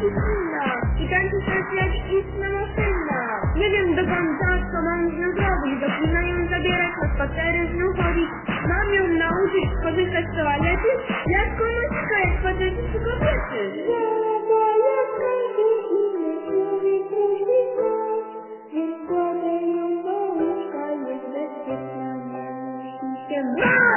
No, inna. I kończy się jak istna maszyna. Nie wiem do końca, co mam z nią zrobić. Dopóźna ją zabierać, na spacery z nią chodzić. Mam ją nauczyć korzystać z toalety, jak komuśka, jak faceci czy kobiety. Yeah.